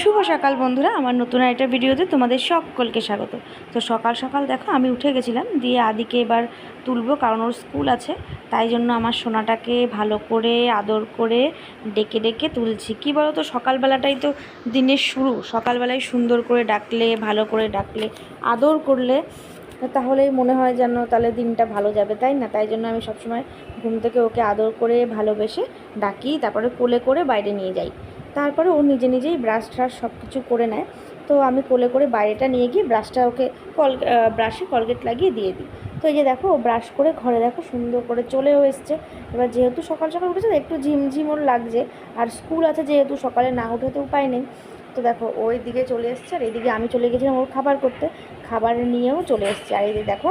শুভ সকাল বন্ধুরা, আমার নতুন একটা ভিডিওতে তোমাদের সকলকে স্বাগত। তো সকাল সকাল দেখো, আমি উঠে গেছিলাম, দিয়ে আদিকে এবার তুলবো, কারণ ওর স্কুল আছে, তাই জন্য আমার সোনাটাকে ভালো করে, আদর করে ডেকে ডেকে তুলছি। কি বলো তো সকালবেলাটাই তো দিনের শুরু, সকালবেলায় সুন্দর করে ডাকলে, ভালো করে ডাকলে, আদর করলে, তাহলেই মনে হয় যেন তাহলে দিনটা ভালো যাবে, তাই না? তাই জন্য আমি সবসময় ঘুম থেকে ওকে আদর করে ভালোবেসে ডাকি, তারপরে কোলে করে বাইরে নিয়ে যাই। তারপরে ও নিজে নিজেই ব্রাশ ট্রাশ সব কিছু করে নেয়। তো আমি কোলে করে বাইরেটা নিয়ে গিয়ে ব্রাশটা ওকে কল ব্রাশে কলগেট লাগিয়ে দিয়ে দিই। তো এই যে দেখো ও ব্রাশ করে ঘরে দেখো সুন্দর করে চলেও এসছে। এবার যেহেতু সকাল সকাল উঠেছে একটু ঝিমঝিম ওর লাগছে। আর স্কুল আছে যেহেতু, সকালে না উঠে তো উপায় নেই। তো দেখো ওই দিকে চলে এসছে, আর এইদিকে আমি চলে গেছিলাম ওর খাবার করতে। খাবার নিয়েও চলে এসছে। আর এই দেখো,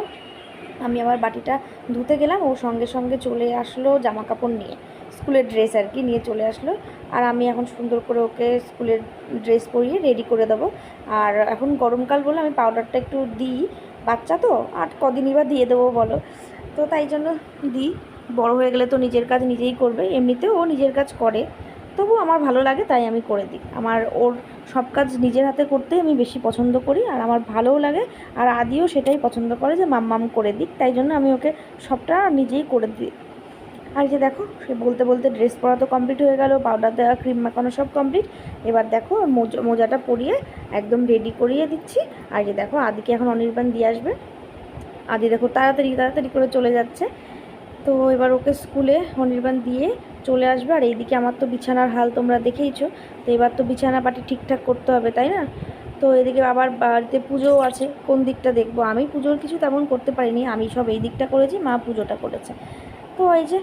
আমি আবার বাটিটা ধুতে গেলাম, ও সঙ্গে সঙ্গে চলে আসলো জামা কাপড় নিয়ে। স্কুলের ড্রেস আর কি নিয়ে চলে আসলো। আর আমি এখন সুন্দর করে ওকে স্কুলের ড্রেস পরিয়ে রেডি করে দেবো। আর এখন গরমকাল বলে আমি পাউডারটা একটু দিই। বাচ্চা তো, আর কদিনই বা দিয়ে দেবো বলো? তো তাই জন্য দিই। বড় হয়ে গেলে তো নিজের কাজ নিজেই করবে। এমনিতেও ও নিজের কাজ করে। তবু আমার ভালো লাগে তাই আমি করে দিই। আমার ওর সব কাজ নিজের হাতে করতেই আমি বেশি পছন্দ করি। আর আমার ভালোও লাগে। আর আদিও সেটাই পছন্দ করে যে মাম্মাম করে দিক। তাই জন্য আমি ওকে সবটা নিজেই করে দিই। আর যে দেখো, সে বলতে বলতে ড্রেস পরা তো কমপ্লিট হয়ে গেল পাউডার দেওয়া ক্রিম মাখানো সব কমপ্লিট এবার দেখো, মোজা, মোজাটা পরিয়ে একদম রেডি করিয়ে দিচ্ছি। আর যে দেখো, আদিকে এখন অনির্বাণ দিয়ে আসবে। আদি দেখো তাড়াতাড়ি তাড়াতাড়ি করে চলে যাচ্ছে। তো এবার ওকে স্কুলে অনির্বাণ দিয়ে চলে আসবে। আর এইদিকে আমার তো বিছানার হাল তোমরা দেখেইছো। তো এবার তো বিছানা পাটি ঠিকঠাক করতে হবে, তাই না? তো এদিকে আবার বাড়িতে পুজোও আছে। কোন দিকটা দেখব? আমি পুজোর কিছু তেমন করতে পারিনি। আমি সব এই দিকটা করেছি, মা পুজোটা করেছে। তো এই যে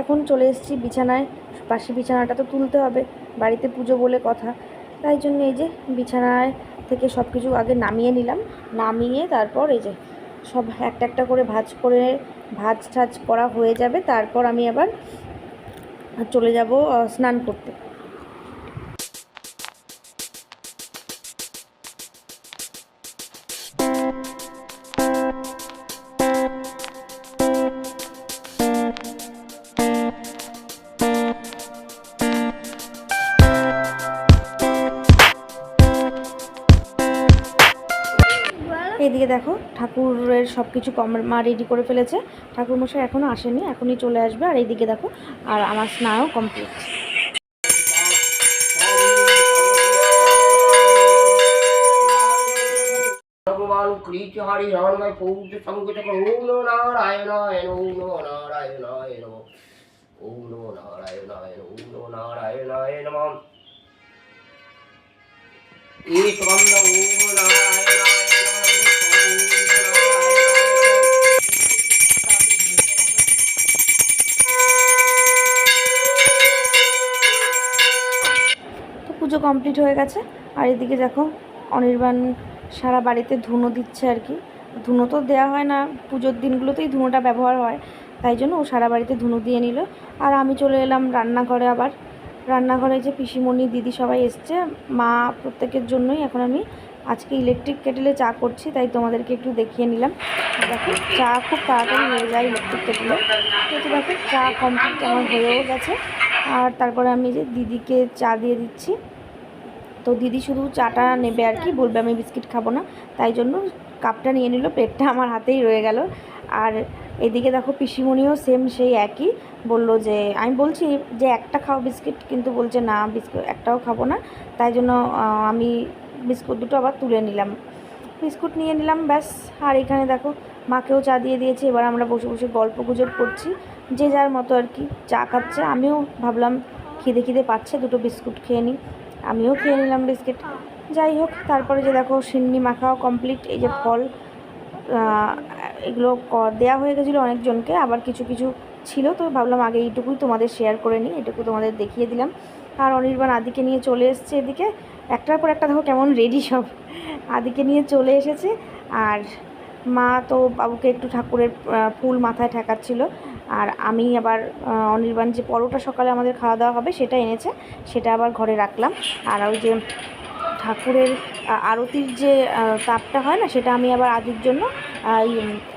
এখন চলে এসেছি বিছানায়। পাশে বিছানাটা তো তুলতে হবে, বাড়িতে পুজো বলে কথা। তাই জন্য এই যে বিছানায় থেকে সব কিছু আগে নামিয়ে নিলাম। নামিয়ে তারপর এই যে সব একটা একটা করে ভাজ করে ভাজ ঠাজ করা হয়ে যাবে। তারপর আমি আবার চলে যাব স্নান করতে। দেখো, ঠাকুরের সব কিছু মা রেডি করে ফেলেছে। ঠাকুরমশাই এখনও আসেনি, এখনই চলে আসবে। আর এইদিকে দেখো, আর আমার স্নানও কমপ্লিট ভগবান কৃষ্ণ হরি রমণময় পৌষ সংগীত ওম নমো নারায়ণায় ওম নমো নারায়ণায় নমঃ ওম নমো নারায়ণায় ওম নমো নারায়ণায় নমঃ একবন্ধ ওম তো পুজো কমপ্লিট হয়ে গেছে। আর এদিকে দেখো, অনির্বাণ সারা বাড়িতে ধুনো দিচ্ছে আর কি। ধুনো তো দেওয়া হয় না, পুজোর দিনগুলোতেই ধুনোটা ব্যবহার হয়। তাই জন্য ও সারা বাড়িতে ধুনো দিয়ে নিল। আর আমি চলে এলাম রান্নাঘরে আবার। রান্নাঘরে যে পিসিমণি, দিদি সবাই এসছে, মা প্রত্যেকের জন্যই এখন আমি আজকে ইলেকট্রিক কেটেলে চা করছি, তাই তোমাদেরকে একটু দেখিয়ে নিলাম। দেখো, চা খুব তাড়াতাড়ি হয়ে যায় ইলেকট্রিক কেটেলে তো তো দেখো, চা কমপ্লিট আমার হয়েও গেছে। আর তারপরে আমি যে দিদিকে চা দিয়ে দিচ্ছি। তো দিদি শুধু চাটা নেবে আর কি, বলবে আমি বিস্কিট খাব না। তাই জন্য কাপটা নিয়ে নিল প্লেটটা আমার হাতেই রয়ে গেল। আর এদিকে দেখো, পিসিমণিও সেম সেই একই। বলল যে, আমি বলছি যে, একটা খাও বিস্কিট, কিন্তু বলছে না, বিস্কুট একটাও খাব না। তাই জন্য আমি বিস্কুট দুটো আবার তুলে নিলাম। বিস্কুট নিয়ে নিলাম, ব্যাস। আর এখানে দেখো, মাকেও চা দিয়ে দিয়েছি। এবার আমরা বসে বসে গল্প গুজব করছি, যে যার মতো আর কি। চা খাচ্ছে, আমিও ভাবলাম খিদে খিদে পাচ্ছে, দুটো বিস্কুট খেয়ে নিই। আমিও খেয়ে নিলাম বিস্কিট। যাই হোক, তারপরে যে দেখো, সিন্নি মাখাও কমপ্লিট এই যে ফল এগুলো দেয়া হয়ে গেছিল অনেকজনকে। আবার কিছু কিছু ছিল, তো ভাবলাম আগে এইটুকুই তোমাদের শেয়ার করে নিই। এটুকু তোমাদের দেখিয়ে দিলাম। আর অনির্বাণ আদিকে নিয়ে চলে এসছে এদিকে। একটার পর একটা দেখো কেমন রেডি সব। আদিকে নিয়ে চলে এসেছে। আর মা তো বাবুকে একটু ঠাকুরের ফুল মাথায় ঠেকাচ্ছিল। আর আমি আবার অনির্বাণ যে পরোটা সকালে আমাদের খাওয়া দাওয়া হবে সেটা এনেছে, সেটা আবার ঘরে রাখলাম। আর ওই যে ঠাকুরের আরতির যে তাপটা হয় না, সেটা আমি আবার আদির জন্য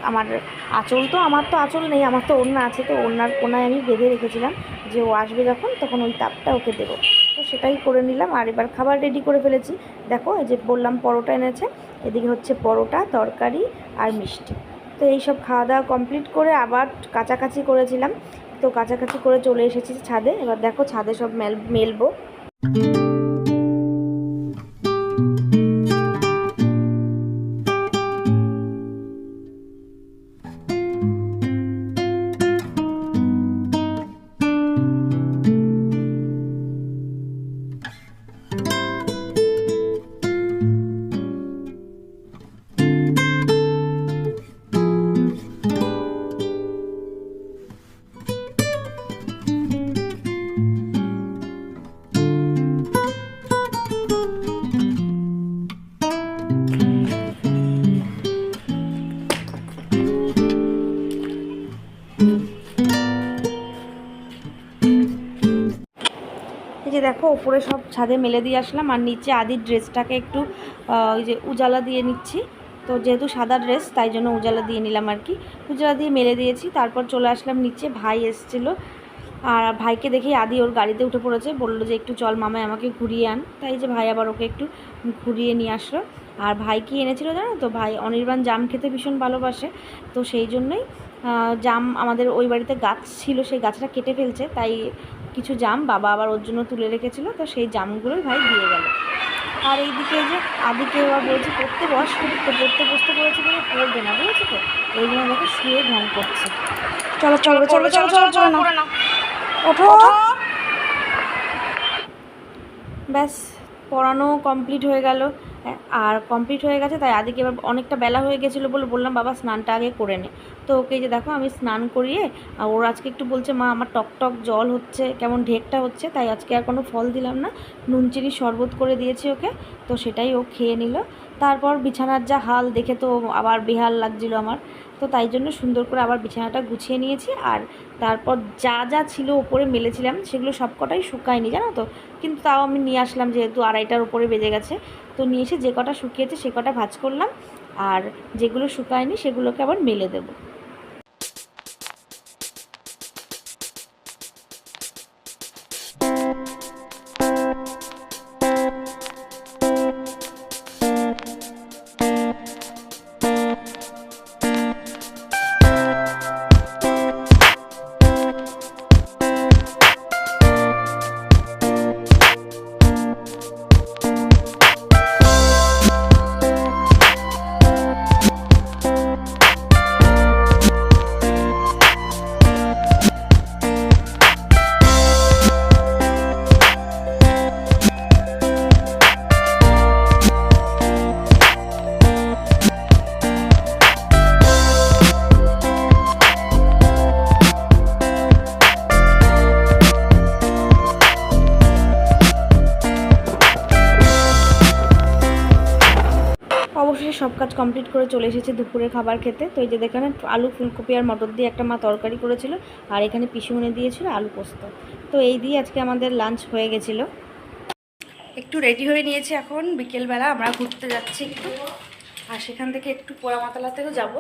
আমার আঁচল তো, আমার তো আঁচল নেই, আমার তো ওড়না আছে, তো ওড়নার কোনায় আমি বেঁধে রেখেছিলাম যে ও আসবে যখন, তখন ওই তাপটা ওকে দেবো। তো সেটাই করে নিলাম। আর এবার খাবার রেডি করে ফেলেছি। দেখো, এই যে বললাম পরোটা এনেছে, এদিকে হচ্ছে পরোটা, তরকারি আর মিষ্টি। তো এইসব খাওয়া দাওয়া কমপ্লিট করে আবার কাছাকাছি করেছিলাম। তো কাছাকাছি করে চলে এসেছি ছাদে। এবার দেখো ছাদে সব মেল, মেলবো। যে দেখো ওপরে সব ছাদে মেলে দিয়ে আসলাম, আর নিচে আদির ড্রেসটাকে একটু ওই যে উজালা দিয়ে নিচ্ছি। তো যেহেতু সাদা ড্রেস, তাই জন্য উজালা দিয়ে নিলাম আর কি। উজালা দিয়ে মেলে দিয়েছি, তারপর চলে আসলাম নিচে, ভাই এসেছিল। আর ভাইকে দেখে আদি ওর গাড়িতে উঠে পড়েছে, বলল যে একটু চল মামায় আমাকে ঘুরিয়ে আন। তাই যে ভাই আবার ওকে একটু ঘুরিয়ে নিয়ে আসলো। আর ভাই কি এনেছিল জানো তো? ভাই অনির্বাণ জাম খেতে ভীষণ ভালোবাসে। তো সেই জন্যই জাম আমাদের ওই বাড়িতে গাছ ছিল, সেই গাছটা কেটে ফেলছে। তাই কিছু জাম বাবা আবার ওর জন্য তুলে রেখেছিল তো সেই জামগুলোই ভাই দিয়ে গেল। আর এইদিকে যে আদিকে আবার বলছে পড়তে বস তো পড়তে বসতে বলেছে বলে পড়বে না বুঝেছ তো? এই জন্য দেখো শুয়ে ঢং করছে। চলো চলো চলো চলো চলো চলো না। ওঠো। ব্যাস। পড়ানো কমপ্লিট হয়ে গেল। আর কমপ্লিট হয়ে গেছে, তাই আদিকে এবার অনেকটা বেলা হয়ে গেছিল বলে বললাম, বাবা, স্নানটা আগে করে নে। তো ওকে যে দেখো, আমি স্নান করিয়ে, আর ওর আজকে একটু বলছে, মা, আমার টক টক জল হচ্ছে, কেমন ঢেকটা হচ্ছে। তাই আজকে আর কোনো ফল দিলাম না, নুন, চিনি শরবত করে দিয়েছি ওকে। তো সেটাই ও খেয়ে নিল। তারপর বিছানার যা হাল, দেখে তো আবার বেহাল লাগছিল আমার। তো তাই জন্য সুন্দর করে আবার বিছানাটা গুছিয়ে নিয়েছি আর তারপর যা যা ছিল ওপরে মেলেছিলাম সেগুলো সবকটাই শুকায়নি, জানো তো? কিন্তু তাও আমি নিয়ে আসলাম যেহেতু আড়াইটার উপরে বেজে গেছে। তো নিয়ে এসে যে কটা শুকিয়েছে সে কটা ভাজ করলাম আর যেগুলো শুকায়নি সেগুলোকে আবার মেলে দেবো। অবশেষে সব কাজ কমপ্লিট করে চলে এসেছে দুপুরের খাবার খেতে। তো এই যে দেখেন, আলু ফুলকপি আর মটর দিয়ে একটা মা তরকারি করেছিল, আর এখানে পিসুমনে দিয়েছিল আলু পোস্ত। তো এই দিয়ে আজকে আমাদের লাঞ্চ হয়ে গেছিল। একটু রেডি হয়ে নিয়েছি এখন, বিকেলবেলা আমরা ঘুরতে যাচ্ছি একটু। আর সেখান থেকে একটু পোড়ামাতলা থেকেও যাব।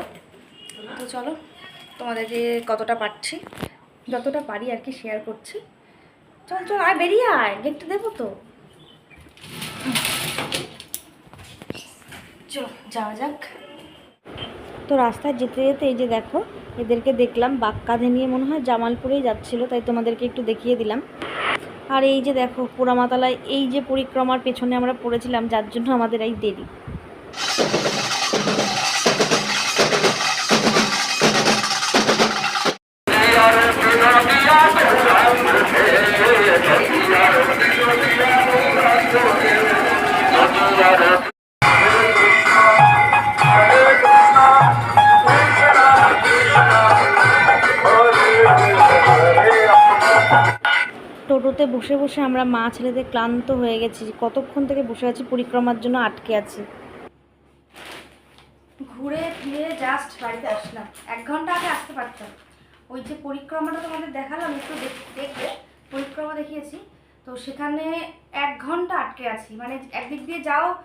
তো চলো, তোমাদেরকে কতটা পারছি, যতটা পারি আর কি শেয়ার করছি। চল চল, আয়, বেরিয়ে আয় গেটটা দেবো তো। চলো, যাওয়া যাক। তো রাস্তায় যেতে যেতে এই যে দেখো, এদেরকে দেখলাম বাক কাঁধে নিয়ে মনে হয় জামালপুরেই যাচ্ছিল, তাই তোমাদেরকে একটু দেখিয়ে দিলাম। আর এই যে দেখো, পোড়ামাতালায় এই যে পরিক্রমার পেছনে আমরা পড়েছিলাম, যার জন্য আমাদের এই দেরি। বসে বসে আমরা মা ছেলেদের ক্লান্ত হয়ে গেছি কতক্ষণ থেকে বসে আছি, পরিক্রমার জন্য আটকে আছি। ঘুরে ফিরে জাস্ট বাড়িতে আসলাম। এক ঘণ্টা আগে আসতে পারতাম। ওই যে পরিক্রমাটা তোমাদের দেখালাম, একটু দেখ- দেখবে। পরিক্রমা দেখিয়েছি। তো সেখানে এক ঘণ্টা আটকে আছি। মানে একদিক দিয়ে যাও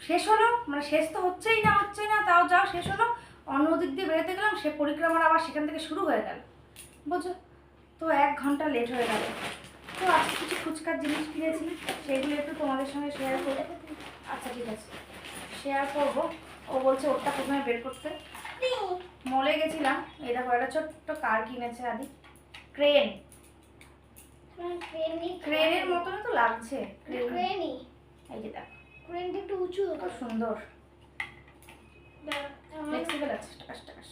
শেষ হলো। মানে শেষ তো হচ্ছেই না হচ্ছেই না, তাও যাও, শেষ হলো। অন্য দিক দিয়ে বেরোতে গেলাম, সে পরিক্রমাটা আবার সেখান থেকে শুরু হয়ে গেল। বুঝো তো এক ঘণ্টা লেট হয়ে গেল। তো আজকে কিছু ফুচকার জিনিস কিনেছি সেগুলো একটু তোমাদের সঙ্গে শেয়ার করব। আচ্ছা ঠিক আছে। শেয়ার করব। ও বলছে ওরটা প্রথমে বের করতে? মলে গেছিলাম। এই দেখো একটা ছোট্ট কার কিনেছে আদি। ক্রেন ক্রেনের মতনই তো লাগছে। ক্রেন এই যে দেখো। একটু উঁচু। কত সুন্দর। ফ্লেক্সিবল আছে। টাকাস টাকাস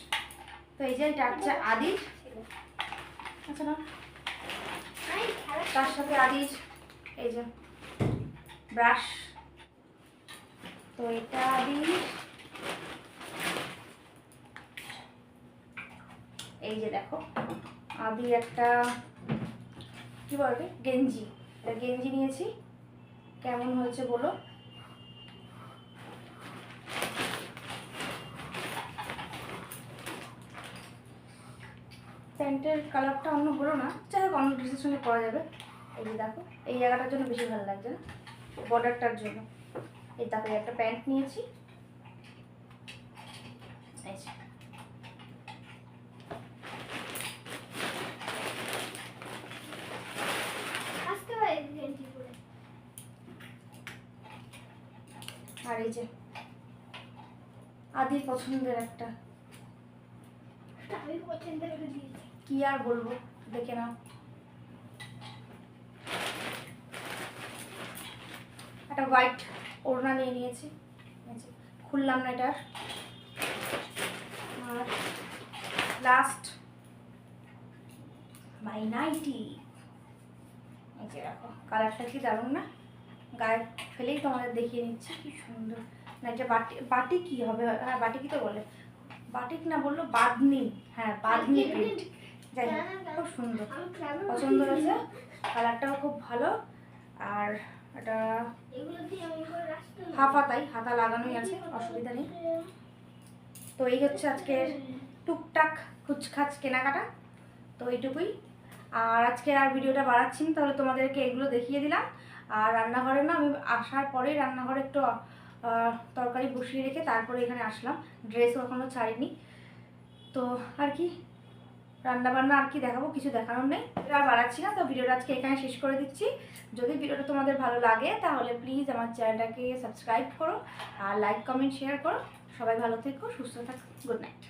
তো এই যে এটা হচ্ছে আদির। আচ্ছা না তার সাথে আদির এই যে ব্রাশ। তো এটা আদির এই যে দেখো আদির একটা, কি বলবে গেঞ্জি। গেঞ্জি নিয়েছি। কেমন হয়েছে বলো? প্যান্টের কালারটা অন্য হলো না। যাই হোক অন্য ড্রেসের সঙ্গে পরা যাবে। এই যে দেখো এই জায়গাটার জন্য বেশি ভালো লাগছে না। বর্ডারটার জন্য। এই দেখো একটা প্যান্ট নিয়েছি। আর এই যে আদির পছন্দের একটা। আমি পছন্দ করে দিয়েছি। কি আর বলব? দেখে নাও। একটা হোয়াইট ওড়না নিয়ে নিয়েছি। খুললাম না এটার আর। লাস্ট মাই নাইটি এই যে রাখো কালারটা কি দারুণ না? গায়ে ফেলেই তোমাদের দেখিয়ে নিচ্ছি কি সুন্দর। না এটা বাটি বাটি কি হবে? হ্যাঁ বাটি কি তো বলে? বাটিক না বলল বাদনি হ্যাঁ বাদনি প্রিন্ট যাই খুব সুন্দর। পছন্দ হয়েছে। কালারটাও খুব ভালো। আর এটা হাফ হাতাই হাতা লাগানোই আছে, অসুবিধা নেই। তো এই হচ্ছে আজকের টুকটাক খুচখাচ কেনাকাটা। তো এইটুকুই। আর আজকে আর ভিডিওটা বাড়াচ্ছি তাহলে তোমাদেরকে এগুলো দেখিয়ে দিলাম। আর রান্নাঘরে না, আমি আসার পরেই রান্নাঘরে একটু তরকারি বসিয়ে রেখে তারপরে এখানে আসলাম। ড্রেসও এখনও ছাড়িনি। তো আর কি? রান্না বান্না আর কি দেখাবো, কিছু দেখানোর নেই। আর বাড়াচ্ছি না, তো ভিডিওটা আজকে এখানে শেষ করে দিচ্ছি। যদি ভিডিওটা তোমাদের ভালো লাগে, তাহলে প্লিজ আমার চ্যানেলটাকে সাবস্ক্রাইব করো আর লাইক কমেন্ট শেয়ার করো। সবাই ভালো থেকো, সুস্থ থাকো গুড নাইট